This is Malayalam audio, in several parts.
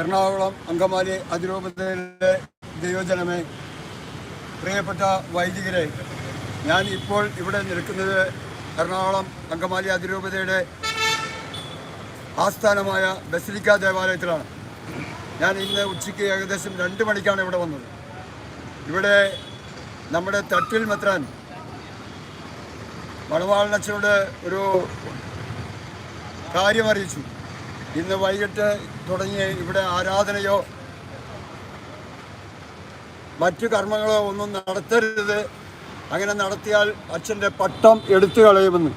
എറണാകുളം അങ്കമാലി അതിരൂപതയിലെ ദൈവജനമേ പ്രിയപ്പെട്ട വൈദികരെ ഞാൻ ഇപ്പോൾ ഇവിടെ നിൽക്കുന്നത് എറണാകുളം അങ്കമാലി അതിരൂപതയുടെ ആസ്ഥാനമായ ബസിലിക്ക ദേവാലയത്തിലാണ്. ഞാൻ ഇന്ന് ഉച്ചയ്ക്ക് ഏകദേശം രണ്ട് മണിക്കാണ് ഇവിടെ വന്നത്. ഇവിടെ നമ്മുടെ തട്ടിൽ മെത്രാൻ മണവാളനച്ചനോട് ഒരു കാര്യം അറിയിച്ചു. ഇന്ന് വൈകിട്ട് തുടങ്ങിയ ഇവിടെ ആരാധനയോ മറ്റു കർമ്മങ്ങളോ ഒന്നും നടത്തരുത്. അങ്ങനെ നടത്തിയാൽ അച്ഛന്റെ പട്ടം എടുത്തു കളയുമെന്ന്.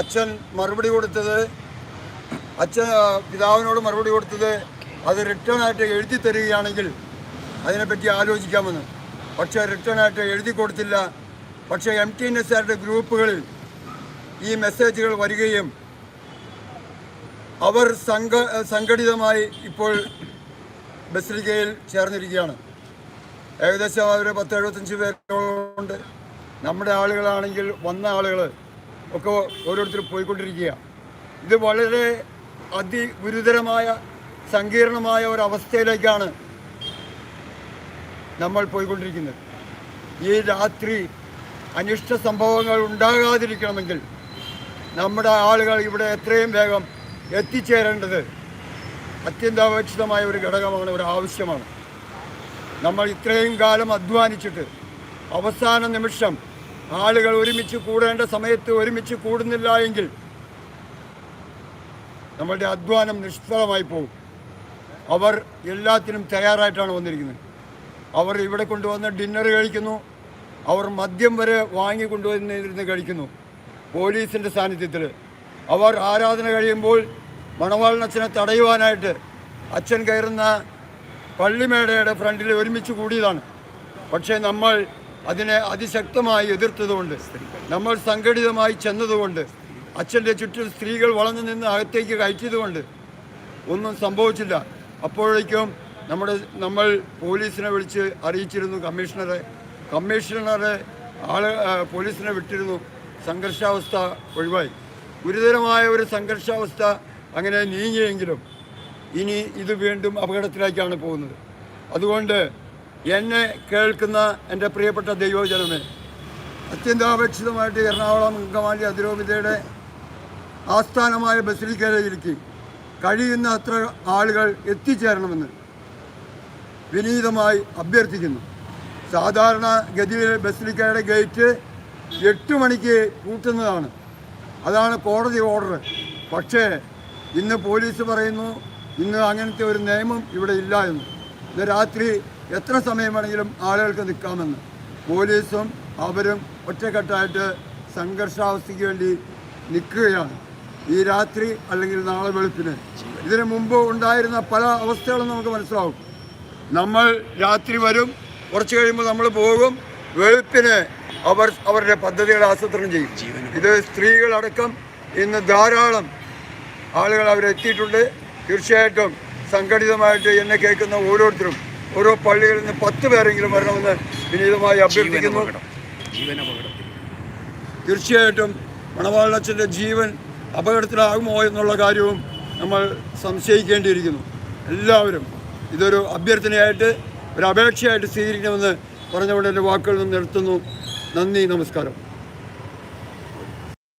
അച്ഛൻ മറുപടി കൊടുത്തത് അച്ഛൻ പിതാവിനോട് മറുപടി കൊടുത്തത് അത് റിട്ടേൺ ആയിട്ട് എഴുതി തരികയാണെങ്കിൽ അതിനെപ്പറ്റി ആലോചിക്കാമെന്ന്. പക്ഷേ റിട്ടേൺ ആയിട്ട് എഴുതി കൊടുത്തില്ല. പക്ഷേ എം ടി എൻ എസ് ആരുടെ ഗ്രൂപ്പുകളിൽ ഈ മെസ്സേജുകൾ വരികയും അവർ സംഘ സംഘടിതമായി ഇപ്പോൾ ബസിലിക്കയിൽ ചേർന്നിരിക്കുകയാണ്. ഏകദേശം അവർ പത്ത് എഴുപത്തഞ്ച് പേരുണ്ട് നമ്മുടെ ആളുകളാണെങ്കിൽ വന്ന ആളുകൾ ഒക്കെ ഓരോരുത്തർ പോയിക്കൊണ്ടിരിക്കുകയാണ് ഇത് വളരെ അതിഗുരുതരമായ സങ്കീർണമായ ഒരവസ്ഥയിലേക്കാണ് നമ്മൾ പോയിക്കൊണ്ടിരിക്കുന്നത്. ഈ രാത്രി അനിഷ്ട സംഭവങ്ങൾ ഉണ്ടാകാതിരിക്കണമെങ്കിൽ നമ്മുടെ ആളുകൾ ഇവിടെ എത്രയും വേഗം എത്തിച്ചേരേണ്ടത് അത്യന്താപേക്ഷിതമായ ഒരു ഘടകമാണ് ഒരു ആവശ്യമാണ്. നമ്മൾ ഇത്രയും കാലം അധ്വാനിച്ചിട്ട് അവസാന നിമിഷം ആളുകൾ ഒരുമിച്ച് കൂടേണ്ട സമയത്ത് ഒരുമിച്ച് കൂടുന്നില്ല എങ്കിൽ നമ്മളുടെ അധ്വാനം നിഷ്ഫലമായി പോകും. അവർ എല്ലാത്തിനും തയ്യാറായിട്ടാണ് വന്നിരിക്കുന്നത്. അവർ ഇവിടെ കൊണ്ടുവന്ന് ഡിന്നർ കഴിക്കുന്നു. അവർ മദ്യം വരെ വാങ്ങി കൊണ്ടുവന്നിരുന്ന് കഴിക്കുന്നു. പോലീസിന്റെ സാന്നിധ്യത്തിൽ അവർ ആരാധന കഴിയുമ്പോൾ മണവാളനച്ഛനെ തടയുവാനായിട്ട് അച്ഛൻ കയറുന്ന പള്ളിമേടയുടെ ഫ്രണ്ടിൽ ഒരുമിച്ച് കൂടിയതാണ്. പക്ഷേ നമ്മൾ അതിനെ അതിശക്തമായി എതിർത്തതുകൊണ്ട് നമ്മൾ സംഘടിതമായി ചെന്നതുകൊണ്ട് അച്ഛന്റെ ചുറ്റും സ്ത്രീകൾ വളർന്നു നിന്ന് അകത്തേക്ക് കയറ്റിയതുകൊണ്ട് ഒന്നും സംഭവിച്ചില്ല. അപ്പോഴേക്കും നമ്മുടെ നമ്മൾ പോലീസിനെ വിളിച്ച് അറിയിച്ചിരുന്നു കമ്മീഷണറെ. കമ്മീഷണറെ ആൾ പോലീസിനെ വിട്ടിരുന്നു. സംഘർഷാവസ്ഥ ഒഴിവായി. ഗുരുതരമായ ഒരു സംഘർഷാവസ്ഥ അങ്ങനെ നീങ്ങിയെങ്കിലും ഇനി ഇത് വീണ്ടും അപകടത്തിലേക്കാണ് പോകുന്നത്. അതുകൊണ്ട് എന്നെ കേൾക്കുന്ന എന്റെ പ്രിയപ്പെട്ട ദൈവജനമേ അത്യന്താപേക്ഷിതമായിട്ട് എറണാകുളം അങ്കമാലി അതിരോമിതയുടെ ആസ്ഥാനമായ ബസിലിക്കരയിലേക്ക് കഴിയുന്ന അത്ര ആളുകൾ എത്തിച്ചേരണമെന്ന് വിനീതമായി അഭ്യർത്ഥിക്കുന്നു. സാധാരണ ഗതിയിൽ ബസിലിക്കയുടെ ഗേറ്റ് എട്ട് മണിക്ക് പൂട്ടുന്നതാണ്. അതാണ് കോടതി ഓർഡർ. പക്ഷേ ഇന്ന് പോലീസ് പറയുന്നു ഇന്ന് അങ്ങനത്തെ ഒരു നിയമം ഇവിടെ ഇല്ല എന്ന്. ഇന്ന് രാത്രി എത്ര സമയം വേണമെങ്കിലും ആളുകൾക്ക് നിൽക്കാമെന്ന്. പോലീസും അവരും ഒറ്റക്കെട്ടായിട്ട് സംഘർഷാവസ്ഥയ്ക്ക് വേണ്ടി നിൽക്കുകയാണ്. ഈ രാത്രി അല്ലെങ്കിൽ നാളെ വെളുപ്പിന്. ഇതിനു മുമ്പ് ഉണ്ടായിരുന്ന പല അവസ്ഥകളും നമുക്ക് മനസ്സിലാവും. നമ്മൾ രാത്രി വരും കുറച്ച് കഴിയുമ്പോൾ നമ്മൾ പോകും വെളുപ്പിന് അവർ അവരുടെ പദ്ധതികൾ ആസൂത്രണം ചെയ്യും. ഇത് സ്ത്രീകളടക്കം ഇന്ന് ധാരാളം ആളുകൾ അവരെത്തിയിട്ടുണ്ട് തീർച്ചയായിട്ടും സംഘടിതമായിട്ട് എന്നെ കേൾക്കുന്ന ഓരോരുത്തരും ഓരോ പള്ളികളിൽ നിന്ന് പത്ത് പേരെങ്കിലും വരണമെന്ന് വിനീതമായി അഭ്യർത്ഥിക്കുന്നു. തീർച്ചയായിട്ടും മണവാളച്ചന്റെ ജീവൻ അപകടത്തിലാകുമോ എന്നുള്ള കാര്യവും നമ്മൾ സംശയിക്കേണ്ടിയിരിക്കുന്നു. എല്ലാവരും ഇതൊരു അഭ്യർത്ഥനയായിട്ട് ഒരു അപേക്ഷയായിട്ട് സ്വീകരിക്കണമെന്ന് പറഞ്ഞുകൊണ്ട് എന്റെ വാക്കുകൾ നിർത്തുന്നു നന്ദി നമസ്കാരം.